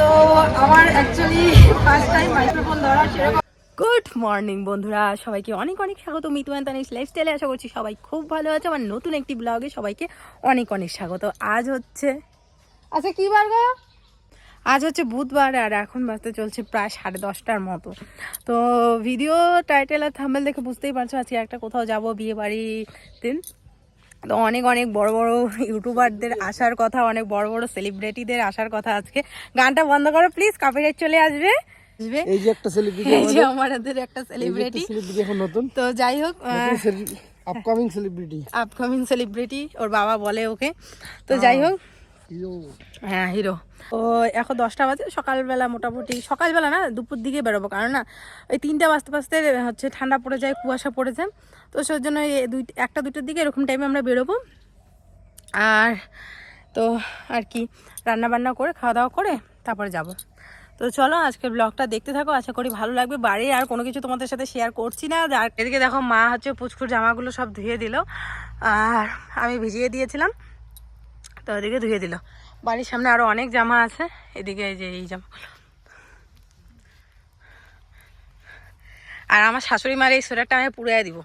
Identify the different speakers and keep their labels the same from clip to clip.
Speaker 1: তো আমার actually first time microphone ধরা সেরকম গুড মর্নিং বন্ধুরা। সবাইকে অনেক অনেক স্বাগত। মিতু তানিস লাইফস্টাইলে আশা করছি সবাই খুব ভালো আছে। আমার নতুন একটি ব্লগে সবাইকে অনেক অনেক স্বাগত। আজ হচ্ছে আচ্ছা কি বার গো? আজ হচ্ছে বুধবার আর এখন বাজতে চলছে প্রায় সাড়ে দশটার মতো। তো ভিডিও টাইটেল আর থাম্বেল দেখে বুঝতেই পারছ আজকে একটা কোথাও যাব বিয়ে বাড়িতে। তো অনেক অনেক বড় বড় ইউটিউবারদের আসার কথা অনেক বড় বড় সেলিব্রিটিদের আসার কথা আজকে। গানটা বন্ধ করো প্লিজ কপিরাইট চলে আসবে। আসবে?
Speaker 2: এই যে একটা সেলিব্রিটি
Speaker 1: এই যে আমাদের একটা সেলিব্রিটি
Speaker 2: সেলিব্রিটি এখন নতুন।
Speaker 1: তো যাই হোক
Speaker 2: আপকামিং সেলিব্রিটি
Speaker 1: আপকামিং সেলিব্রিটি ওর বাবা বলে ওকে। তো যাই হোক হ্যাঁ হিরো। ও এখন দশটা বাজে, সকালবেলা মোটামুটি, সকালবেলা না, দুপুর দিকে বেরোবো। কারণ না, ওই তিনটা বাজতে বাজতে হচ্ছে ঠান্ডা পড়ে যায়, কুয়াশা পড়ে যায়। তো সেই জন্য দুই, একটা দুটোর দিকে এরকম টাইমে আমরা বেরোবো। আর তো আর কি রান্না বান্না করে খাওয়া দাওয়া করে তারপরে যাব। তো চলো, আজকের ব্লগটা দেখতে থাকো। আশা করি ভালো লাগবে। বাড়ির আর কোনো কিছু তোমাদের সাথে শেয়ার করছি না। আর এদিকে দেখো, মা হচ্ছে পুচকুর জামাগুলো সব ধুয়ে দিল। আর আমি ভিজিয়ে দিয়েছিলাম। তো ওদিকে ধুয়ে দিল। বাড়ির সামনে আরও অনেক জামা আছে, এদিকে এই যে এই জামাগুলো। আর আমার শাশুড়ি মার এই সোয়েটারটা আমি পুড়িয়ে দিব।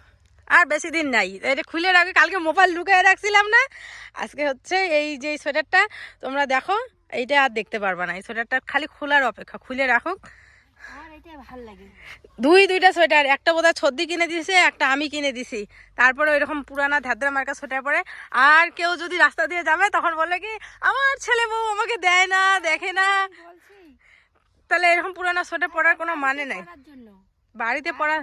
Speaker 1: আর বেশি দিন নাই। এটা খুলে রাখবে কালকে মোবাইল লুকিয়ে রাখছিলাম না, আজকে হচ্ছে এই যে সোয়েটারটা, তোমরা দেখো, এইটা আর দেখতে পারবা না। এই সোয়েটারটা খালি খোলার অপেক্ষা, খুলে রাখো দুই দুইটা সোয়েটার একটা বোধহয় ছদ্দি কিনে দিয়েছে একটা আমি কিনে দিছি। তারপরে ওইরকম পুরানা ধাদ্রা মার্কা সোয়েটার পরে আর কেউ যদি রাস্তা দিয়ে যাবে তখন বলে কি আমার ছেলে বউ আমাকে দেয় না দেখে না। তাহলে এরকম পুরানা সোয়েটার পরার কোনো মানে নাই। বাড়িতে পরা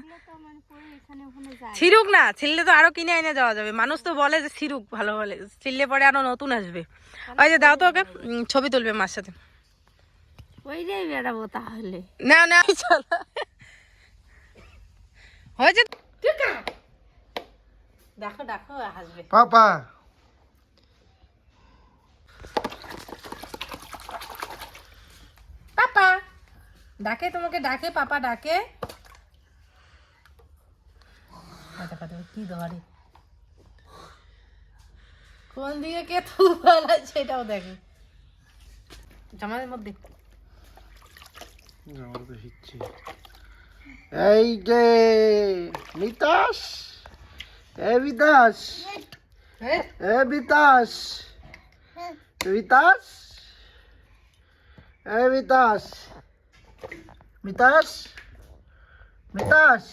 Speaker 1: ছিরুক না ছিললে তো আরও কিনে এনে যাওয়া যাবে। মানুষ তো বলে যে ছিরুক ভালো বলে। ছিললে পরে আরও নতুন আসবে। ওই যে দাও তো ওকে ছবি তুলবে মার সাথে।
Speaker 3: ওইটাই বেড়াবো তাহলে।
Speaker 1: না না চলো। হয়েছে দেখো দেখো হাসবে।
Speaker 2: পাপা।
Speaker 1: পাপা। ডাকে তোমাকে ডাকে পাপা ডাকে। কি ধরে কোন দিকে কে তুলা সেটাও দেখে। জামাদের মধ্যে।
Speaker 2: এই যে মিতাস এ বিতাস
Speaker 1: হ্যাঁ
Speaker 2: এ বিতাস বিতাস এ বিতাস মিতাস মিতাস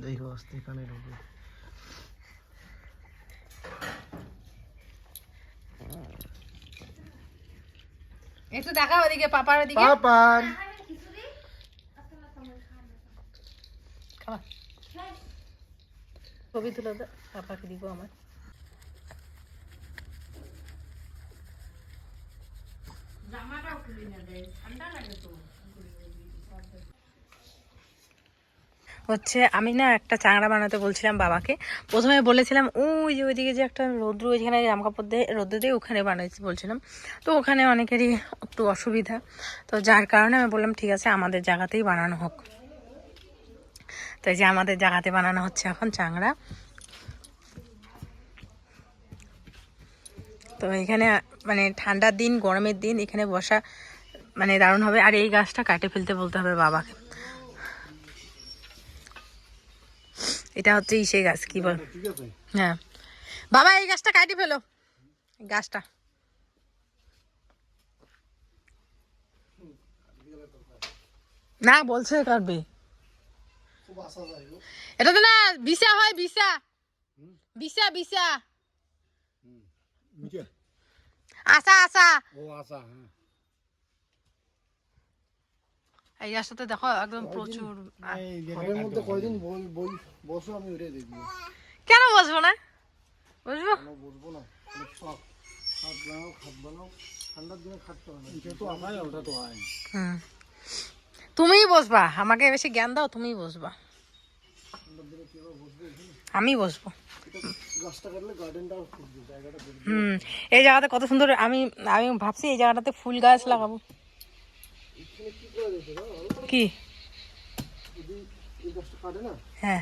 Speaker 2: দেখো আস্তে কানে ঢুকবে
Speaker 1: একটু দেখা ওদিকে পাপার ওদিকে। পাপার। ছবি তুলে দাও পাপাকে দিব আমার। হচ্ছে, আমি না একটা চাংড়া বানাতে বলছিলাম বাবাকে। প্রথমে বলেছিলাম ওই যে ওইদিকে যে একটা রৌদ্র ওইখানে জামা কাপড় দিয়ে, রৌদ্র দিয়ে ওখানে বানাইছি, বলছিলাম। তো ওখানে অনেকেরই একটু অসুবিধা। তো যার কারণে আমি বললাম, ঠিক আছে, আমাদের জায়গাতেই বানানো হোক। তো এই যে আমাদের জায়গাতে বানানো হচ্ছে এখন চাংড়া। তো এখানে মানে ঠান্ডার দিন, গরমের দিন, এখানে বসা মানে দারুণ হবে। আর এই গাছটা কাটে ফেলতে বলতে হবে বাবাকে। এটা হচ্ছে ইসে গাছ কি বল? হ্যাঁ। বাবা এই গাছটা কাটি ফেলো। গাছটা। না বলছে কাটবে। এটা তো না বিসা হয় বিসা বিসা বিসা আশা আশা।
Speaker 2: ও আশা হ্যাঁ।
Speaker 1: এই গাছটাতে দেখো একদম প্রচুর
Speaker 2: হাটের মধ্যে কয়দিন বই বই বসো আমি ওটাই দেখব
Speaker 1: কেন বসবো না?
Speaker 2: কেন বসবো না? শখ খাট বানাও খাট বানাও। ঠান্ডার দিনে খাটতে হবে এটা তো আমায় ওটা তো আয়।
Speaker 1: হুম। তুমিই বসবা। আমাকে বেশি জ্ঞান দাও তুমিই বসবা। আমি বসবো। হুম। এই জায়গাটা কত সুন্দর আমি আমি ভাবছি এই জায়গাটাতে ফুল গাছ লাগাবো। কি? হ্যাঁ।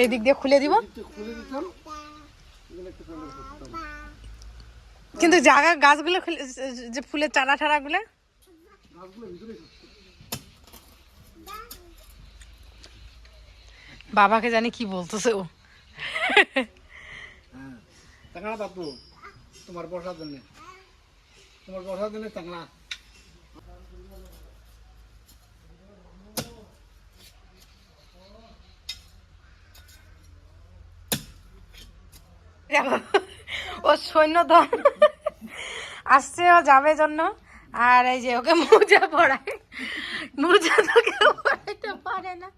Speaker 1: এই দিক দিয়ে খুলে কিন্তু জায়গা গাছগুলো যে ফুলের চারা
Speaker 2: ভিতরে
Speaker 1: বাবাকে জানি কি বলতেছে ও।
Speaker 2: টাকা বাপু তোমার বসার জন্য। তোমার বসার জন্য
Speaker 1: দেখো, ও সৈন্যধন। আসছে ও যাবে জন্য। আর এই যে ওকে মোজা পরায়। মোজা তো পারে না।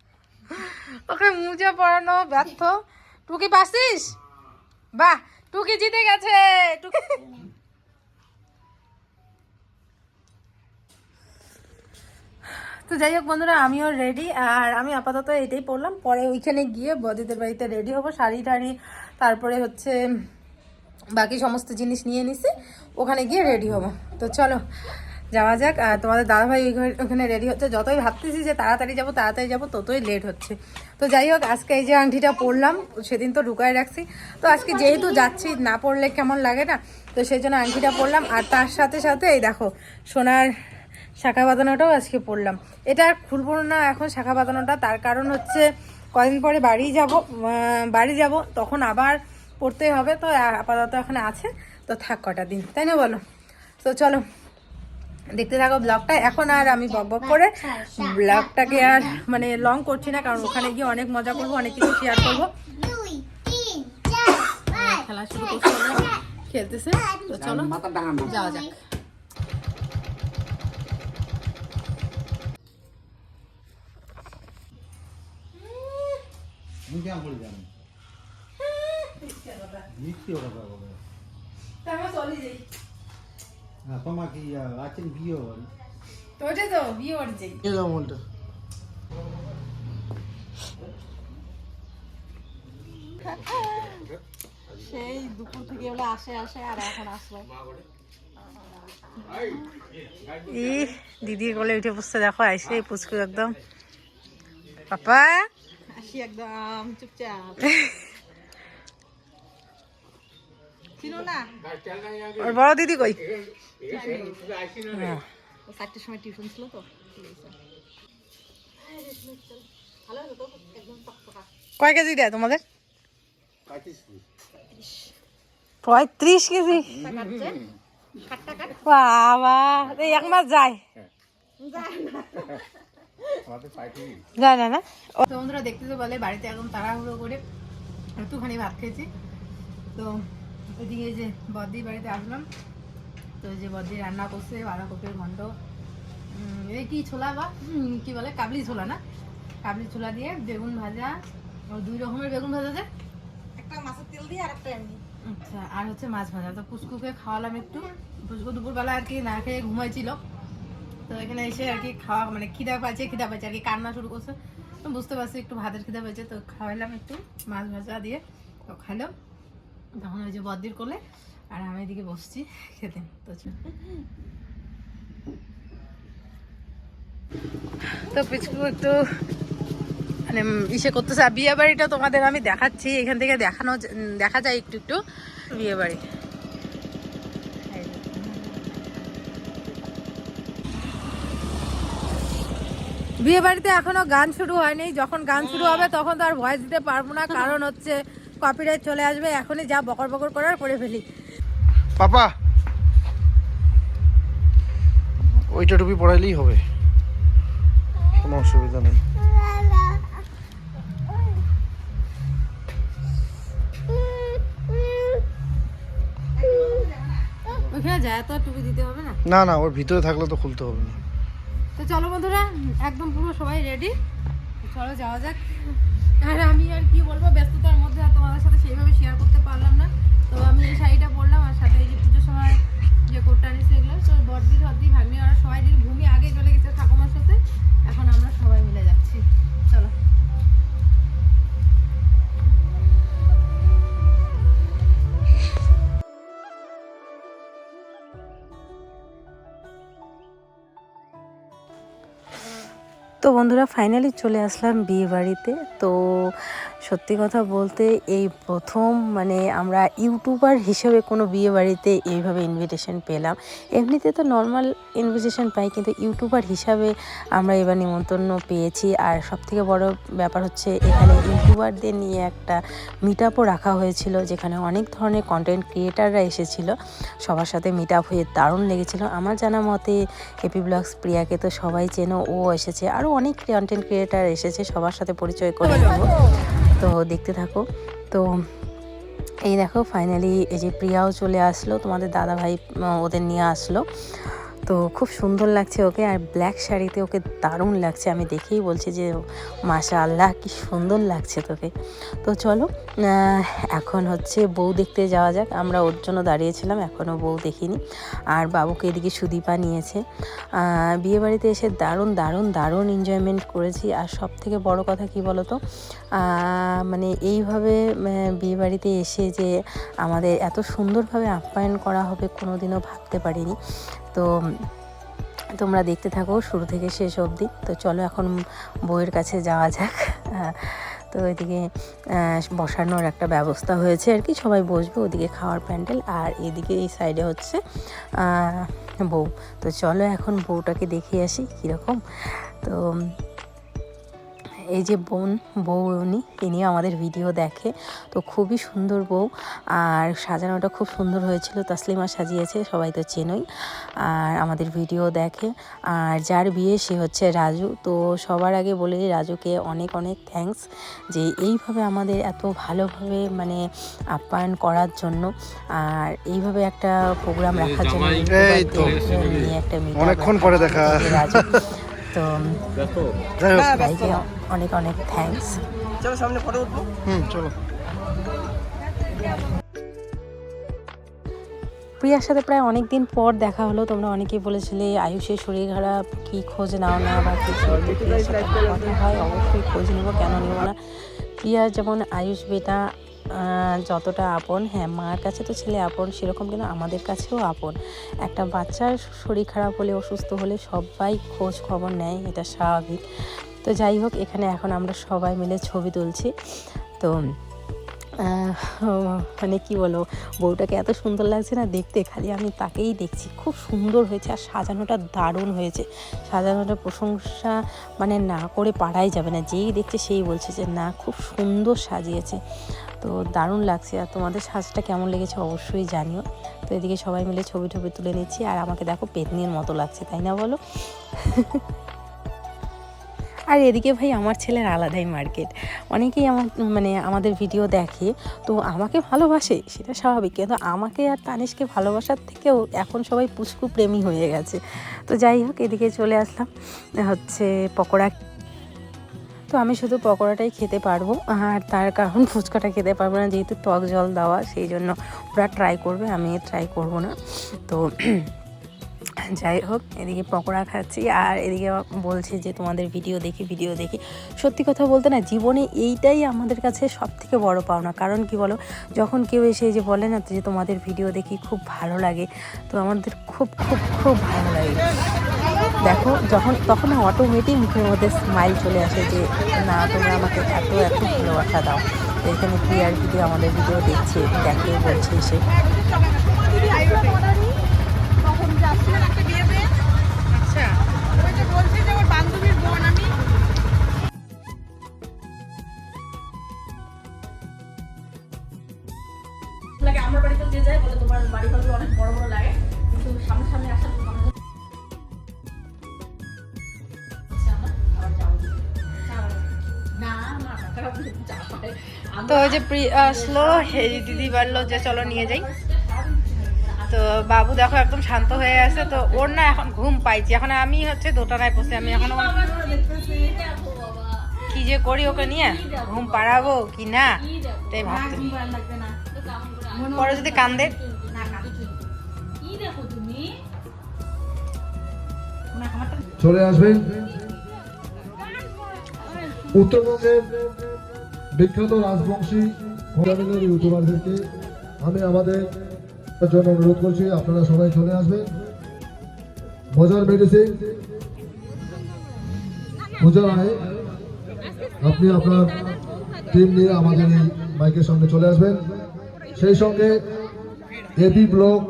Speaker 1: ওকে মোজা পরানো ব্যর্থ। টুকি পাচ্ছিস বাহ টুকি জিতে গেছে তো যাই হোক বন্ধুরা, আমিও রেডি আর আমি আপাতত এটাই পড়লাম। পরে ওইখানে গিয়ে বদিদের বাড়িতে রেডি হব, শাড়ি টাড়ি, তারপরে হচ্ছে বাকি সমস্ত জিনিস নিয়ে নিছি, ওখানে গিয়ে রেডি হব। তো চলো যাওয়া যাক আর তোমাদের দাদাভাই ওইখানে- ওখানে রেডি হচ্ছে। যতই ভাবতেছি যে তাড়াতাড়ি যাব তাড়াতাড়ি যাব, ততই লেট হচ্ছে। তো যাই হোক, আজকে এই যে আংটিটা পরলাম, সেদিন তো ঢুকায় রাখছি। তো আজকে যেহেতু যাচ্ছি, না পড়লে কেমন লাগে না? তো সেই জন্য আংটিটা পরলাম। আর তার সাথে সাথে এই দেখো, সোনার শাখা বাঁধানোটাও আজকে পড়লাম এটা খুলবো না এখন শাখা বাঁধানোটা। তার কারণ হচ্ছে কদিন পরে বাড়ি যাব বাড়ি যাব, তখন আবার পড়তে হবে। তো আপাতত এখানে আছে। তো থাক কটা দিন, তাই না বলো? তো চলো দেখতে থাকো ব্লগটা এখন আর আমি বক বক করে ব্লগটাকে আর মানে লং করছি না কারণ ওখানে গিয়ে অনেক মজা করব অনেক কিছু শেয়ার করব। খেলা শুরু করছে খেলতেছে? তো চলো যাওয়া যাক। চলে যাই।
Speaker 4: আছেন বিয়ে
Speaker 1: তো তো বিয়ে সেই দুপুর থেকে বলে আসে আসে আর এখন আসলো। ই দিদি বলে উঠে বসতে দেখো আইসে পুচকু একদম। পাপা?
Speaker 3: আসি একদম চুপচাপ।
Speaker 1: ওর বড় দিদি কই?
Speaker 3: চারটের সময় টিউশন ছিল তো।
Speaker 1: কয় কেজি দেয় তোমাদের? পঁয়ত্রিশ কেজি। বাবা এই এক মাস যায়। যায় না না? তো বন্ধুরা দেখতে তো বলে বাড়িতে একদম তাড়াহুড়ো করে একটুখানি ভাত খেয়েছি। তো ওইদিকে যে বদ্দির বাড়িতে আসলাম। তো যে বদ্দি রান্না করছে বাঁধাকপির ঘন্ট। এই কি ছোলা বা? কি বলে? কাবলি ছোলা না? কাবলি ছোলা দিয়ে বেগুন ভাজা। দুই রকমের বেগুন ভাজা দেয়
Speaker 3: একটা মাছের তেল দিয়ে আর একটা এমনি।
Speaker 1: আচ্ছা আর হচ্ছে মাছ ভাজা। তো পুচকুকে খাওয়ালাম একটু। পুচকু দুপুরবেলা আর কি না খেয়ে ঘুমাইছিল। তো এখানে এসে আর কি খাওয়া মানে খিদা পাইছে খিদা পাইছে। আর কি কান্না শুরু করছে। তো বুঝতে পারছি একটু ভাতের খিদা পাইছে। তো খাওয়াইলাম একটু মাছ ভাজা দিয়ে। তো খাইলো। তখন ওই যে বদ্দির করলে আর আমি এদিকে বসছি খেতে। তো তো পিচকু একটু মানে ইসে করতেছে বিয়ে বাড়িটা তোমাদের আমি দেখাচ্ছি, এখান থেকে দেখানো দেখা যায় একটু একটু বিয়ে বাড়ি। বিয়ে বাড়িতে এখনও গান শুরু হয়নি, যখন গান শুরু হবে তখন তো আর ভয়েস দিতে পারব না, কারণ হচ্ছে কপিরাইট চলে আসবে এখনই যা বকর বকর করার করে ফেলি।
Speaker 2: পাপা ওইটা টুপি পড়াইলেই হবে। কোনো অসুবিধা নেই।
Speaker 1: না?
Speaker 2: না ওর ভিতরে থাকলে তো খুলতে হবে না।
Speaker 1: তো চলো বন্ধুরা একদম পুরো সবাই রেডি চলো যাওয়া যাক। আর আমি আর কি বলব ব্যস্ততার বন্ধুরা ফাইনালি চলে আসলাম বিয়ে বাড়িতে তো সত্যি কথা বলতে এই প্রথম মানে আমরা ইউটিউবার হিসেবে কোনো বিয়ে বাড়িতে এইভাবে ইনভিটেশন পেলাম। এমনিতে তো নর্মাল ইনভিটেশন পাই, কিন্তু ইউটিউবার হিসাবে আমরা এবার নিমন্ত্রণ পেয়েছি। আর সবথেকে বড় ব্যাপার হচ্ছে এখানে ইউটিউবারদের নিয়ে একটা মিট আপও রাখা হয়েছিল, যেখানে অনেক ধরনের কন্টেন্ট ক্রিয়েটাররা এসেছিল। সবার সাথে মিট আপ হয়ে দারুণ লেগেছিল। আমার জানা মতে হেপি ব্লগস প্রিয়াকে তো সবাই চেনো, ও এসেছে। আরও অনেক কন্টেন্ট ক্রিয়েটার এসেছে, সবার সাথে পরিচয় করে দেবো। তো দেখতে থাকো। তো এই দেখো ফাইনালি এই যে প্রিয়াও চলে আসলো, তোমাদের দাদাভাই ওদের নিয়ে আসলো। তো খুব সুন্দর লাগছে ওকে, আর ব্ল্যাক শাড়িতে ওকে দারুণ লাগছে। আমি দেখেই বলছি যে মাশা আল্লাহ কি সুন্দর লাগছে তোকে। তো চলো এখন হচ্ছে বউ দেখতে যাওয়া যাক। আমরা ওর জন্য দাঁড়িয়েছিলাম, এখনও বউ দেখিনি। আর বাবুকে এদিকে সুদীপা নিয়েছে। বিয়েবাড়িতে এসে দারুণ দারুণ দারুণ এনজয়মেন্ট করেছি। আর সব থেকে বড় কথা কি বলো তো মানে এইভাবে বিয়েবাড়িতে এসে যে আমাদের এত সুন্দরভাবে আপ্যায়ন করা হবে কোনো দিনও ভাবতে পারিনি। তো তোমরা দেখতে থাকো, শুরু থেকে শেষ অবধি। তো চলো এখন বইয়ের কাছে যাওয়া যাক। তো এদিকে বসানোর একটা ব্যবস্থা হয়েছে আর কি। সবাই বসবে, ওদিকে খাওয়ার প্যান্ডেল আর এদিকে এই সাইডে হচ্ছে বউ। তো চলো এখন বউটাকে দেখে আসি কীরকম। তো এই যে বোন বউ উনি ইনিও আমাদের ভিডিও দেখে। তো খুবই সুন্দর বউ। আর সাজানোটা খুব সুন্দর হয়েছিল তাসলিমা সাজিয়েছে সবাই তো চেনই। আর আমাদের ভিডিও দেখে। আর যার বিয়ে সে হচ্ছে রাজু। তো সবার আগে বলে রাজুকে অনেক অনেক থ্যাঙ্কস যে এইভাবে আমাদের এত ভালোভাবে মানে আপ্যায়ন করার জন্য। আর এইভাবে একটা প্রোগ্রাম রাখার জন্য একটা
Speaker 2: অনেকক্ষণ পরে দেখা।
Speaker 1: তো
Speaker 2: যাই হোক
Speaker 1: ভাইকে অনেক অনেক থ্যাঙ্কস
Speaker 2: হুম চলো।
Speaker 1: প্রিয়ার সাথে প্রায় অনেক দিন পর দেখা হলো। তোমরা অনেকেই বলেছিলে আয়ুষের শরীর খারাপ কি খোঁজ নাও না বা কিছু কথা হয় অবশ্যই খোঁজ নিব কেন নেব না। প্রিয়া যেমন আয়ুষ বেটা যতটা আপন হ্যাঁ মার কাছে তো ছেলে আপন, সেরকম কিন্তু আমাদের কাছেও আপন। একটা বাচ্চার শরীর খারাপ হলে, অসুস্থ হলে সবাই খোঁজ খবর নেয়, এটা স্বাভাবিক। তো যাই হোক, এখানে এখন আমরা সবাই মিলে ছবি তুলছি। তো মানে কি বলো বউটাকে এত সুন্দর লাগছে না দেখতে, খালি আমি তাকেই দেখছি। খুব সুন্দর হয়েছে আর সাজানোটা দারুণ হয়েছে। সাজানোটা প্রশংসা মানে না করে পারাই যাবে না। যেই দেখছে সেই বলছে যে, না, খুব সুন্দর সাজিয়েছে। তো দারুণ লাগছে আর তোমাদের সাজটা কেমন লেগেছে অবশ্যই জানিও। তো এদিকে সবাই মিলে ছবি টবি তুলে নিচ্ছি আর আমাকে দেখো পেতনির মতো লাগছে, তাই না বলো? আর এদিকে ভাই আমার ছেলের আলাদাই মার্কেট। অনেকেই আমার মানে আমাদের ভিডিও দেখে, তো আমাকে ভালোবাসে, সেটা স্বাভাবিক। কিন্তু আমাকে আর তানিশকে ভালোবাসার থেকেও এখন সবাই পুষ্কু প্রেমী হয়ে গেছে। তো যাই হোক, এদিকে চলে আসলাম, হচ্ছে পকোড়া। তো আমি শুধু পকোড়াটাই খেতে পারব, আর তার কারণ ফুচকাটা খেতে পারব না, যেহেতু টক জল দেওয়া, সেই জন্য ওরা ট্রাই করবে আমি ট্রাই করব না। তো যাই হোক এদিকে পকোড়া খাচ্ছি আর এদিকে বলছে যে তোমাদের ভিডিও দেখি ভিডিও দেখি। সত্যি কথা বলতে না, জীবনে এইটাই আমাদের কাছে সব থেকে বড় পাওনা। কারণ কি বলো, যখন কেউ এসে যে বলে না যে তোমাদের ভিডিও দেখি খুব ভালো লাগে, তো আমাদের খুব খুব খুব ভালো লাগে। দেখো, যখন, তখন অটোমেটিক মুখের মধ্যে স্মাইল চলে আসে যে, না তোমরা আমাকে এত এত ভালোবাসা দাও। এখানে প্রিয়ার ভিডিও আমাদের ভিডিও দেখছে, দেখে বলছে এসে।
Speaker 3: আমার বাড়িতে যে যায় বলে তোমার বাড়ি ঘরগুলো অনেক বড় বড় লাগে। কিন্তু সামনে সামনে আসার তোমার না না না
Speaker 1: তো ওই যে প্রি- আসলো এই দিদি বলল যে চলো নিয়ে যাই। তো বাবু দেখো একদম শান্ত হয়ে আছে, তো ওর না এখন ঘুম পাইছি। এখন আমি হচ্ছে দোটানায় বসে আমি এখন কি যে করি ওকে নিয়ে? ঘুম পাড়াবো কি না? তাই ভাবছি। পরে যদি কান্দে?
Speaker 2: চলে আসবেন। উত্তরবঙ্গের বিখ্যাত রাজবংশী ইউটিউবারদেরকে, আমি আমাদের জন্য অনুরোধ করছি, আপনারা সবাই চলে আসবেন। মজার মেডিসিন পূজা রায়, আপনি আপনার টিম নিয়ে আমাদের এই মাইকের সঙ্গে চলে আসবেন। সেই সঙ্গে এবি ব্লক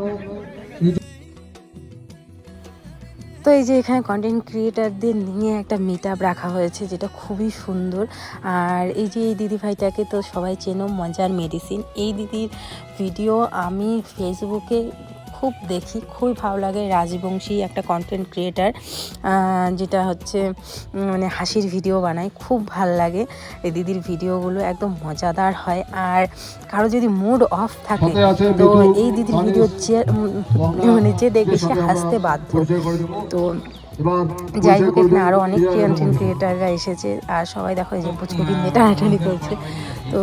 Speaker 1: তো এই যে এখানে কন্টেন্ট ক্রিয়েটারদের নিয়ে একটা মিট রাখা হয়েছে, যেটা খুবই সুন্দর। আর এই যে এই দিদি ভাইটাকে তো সবাই চেনো, মজার মেডিসিন এই দিদির ভিডিও আমি ফেসবুকে খুব দেখি খুবই ভালো লাগে রাজবংশী একটা কন্টেন্ট ক্রিয়েটার যেটা হচ্ছে মানে হাসির ভিডিও বানায় খুব ভালো লাগে। এই দিদির ভিডিওগুলো একদম মজাদার হয়। আর কারও যদি মুড অফ থাকে তো এই দিদির ভিডিও যে মানে যে দেখবে সে হাসতে বাধ্য। তো যাই হোক এখানে আরও অনেক কন্টেন্ট ক্রিয়েটাররা এসেছে। আর সবাই দেখো এই যে পুচকুটি নিয়ে টানাটানি করছে। তো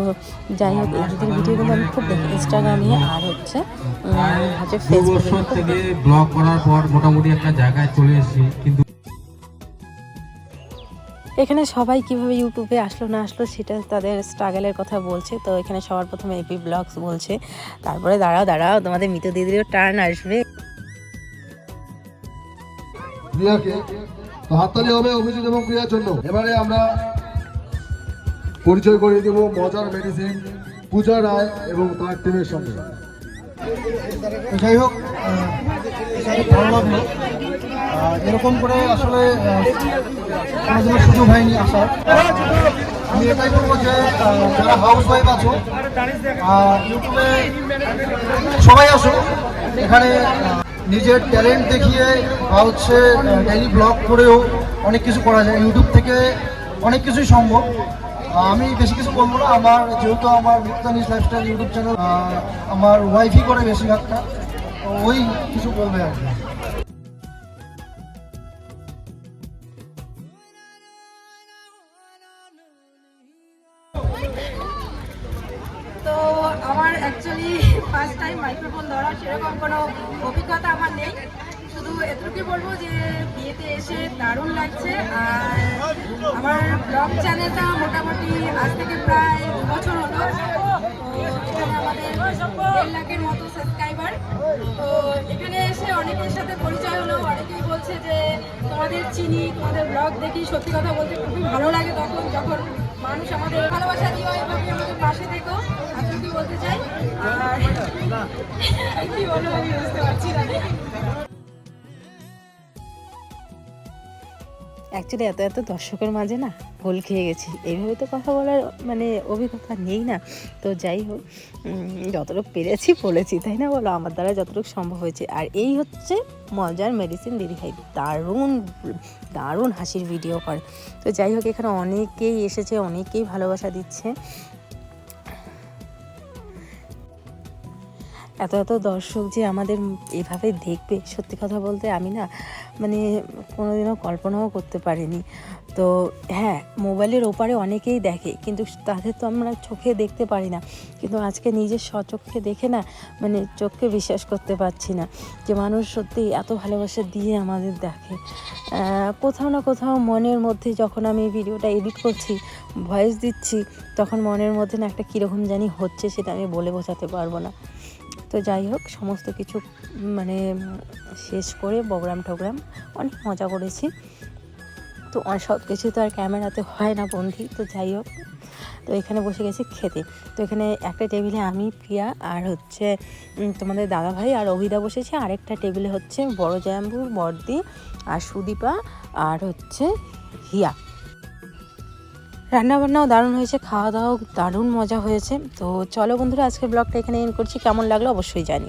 Speaker 1: যাই হোক এই দিদির ভিডিও কিন্তু আমি খুব দেখি ইনস্টাগ্রামে আর হচ্ছে হচ্ছে ফেসবুকে
Speaker 4: থেকে ব্লগ করার পর মোটামুটি একটা জায়গায় চলে এসেছি কিন্তু
Speaker 1: এখানে সবাই কীভাবে ইউটিউবে আসলো না আসলো সেটা তাদের স্ট্রাগলের কথা বলছে। তো এখানে সবার প্রথমে এপি ব্লগস বলছে তারপরে দাঁড়াও দাঁড়াও তোমাদের মৃত দিদিরও টার্ন আসবে।
Speaker 2: প্রিয়াকে তো হাততালি হবে অভিজিৎ এবং প্রিয়ার জন্য। এবারে আমরা পরিচয় করিয়ে দেব মজার মেডিসিন পূজা রায় এবং তার টিমের সঙ্গে।
Speaker 5: যাই হোক ভালো লাগল। এরকম করে আসলে কোনোদিনও সুযোগ হয়নি আসার। আমি এটাই বলব যে যারা হাউস ওয়াইফ আছো ইউটিউবে সবাই আসো। এখানে নিজের ট্যালেন্ট দেখিয়ে বা হচ্ছে ডেইলি ব্লগ করেও অনেক কিছু করা যায়। ইউটিউব থেকে অনেক কিছুই সম্ভব। আমি বেশি কিছু বলব না। আমার যেহেতু আমার মিত্তানিস লাইফস্টাইল ইউটিউব চ্যানেল আমার ওয়াইফই করে বেশিরভাগটা ওই কিছু বলবে আর কি।
Speaker 1: দেড় লাখের মতো সাবস্ক্রাইবার তো এখানে এসে অনেকের সাথে পরিচয় হলো। অনেকেই বলছে যে তোমাদের চিনি তোমাদের ব্লগ দেখি সত্যি কথা বলতে খুবই ভালো লাগে তখন যখন মানুষ আমাদের ভালোবাসা দিও এভাবে আমাদের পাশে থেকো। কি বলতে চাই আর কি বলব আমি বুঝতে পারছি না। অ্যাকচুয়ালি এত এত দর্শকের মাঝে না ভুল খেয়ে গেছি। এইভাবে তো কথা বলার মানে অভিজ্ঞতা নেই না। তো যাই হোক যতটুকু পেরেছি বলেছি, তাই না বলো? আমার দ্বারা যতটুকু সম্ভব হয়েছে। আর এই হচ্ছে মজার মেডিসিন দিদি ভাই দারুণ দারুণ হাসির ভিডিও করে তো যাই হোক, এখানে অনেকেই এসেছে, অনেকেই ভালোবাসা দিচ্ছে। এত এত দর্শক যে আমাদের এভাবে দেখবে, সত্যি কথা বলতে আমি না মানে কোনোদিনও কল্পনাও করতে পারিনি। তো হ্যাঁ মোবাইলের ওপারে অনেকেই দেখে, কিন্তু তাদের তো আমরা চোখে দেখতে পারি না। কিন্তু আজকে নিজের স্বচক্ষে দেখে না মানে চোখকে বিশ্বাস করতে পারছি না যে মানুষ সত্যি এত ভালোবাসা দিয়ে আমাদের দেখে। কোথাও না কোথাও মনের মধ্যে যখন আমি ভিডিওটা এডিট করছি, ভয়েস দিচ্ছি, তখন মনের মধ্যে না একটা কীরকম জানি হচ্ছে সেটা আমি বলে বোঝাতে পারব না। তো যাই হোক, সমস্ত কিছু মানে শেষ করে প্রোগ্রাম টোগ্রাম অনেক মজা করেছি। তো সব কিছু তো আর ক্যামেরাতে হয় না বন্ধি, তো যাই হোক। তো এখানে বসে গেছি খেতে। তো এখানে একটা টেবিলে আমি, প্রিয়া আর হচ্ছে তোমাদের দাদা ভাই আর অভিদা বসেছে। আরেকটা টেবিলে হচ্ছে বড় জাম্বু, বর্দি আর সুদীপা আর হচ্ছে হিয়া। রান্নাবান্নাও দারুণ হয়েছে খাওয়া দাওয়াও দারুণ মজা হয়েছে। তো চলো বন্ধুরা আজকে ব্লগটা এখানে এন করছি। কেমন লাগল অবশ্যই জানি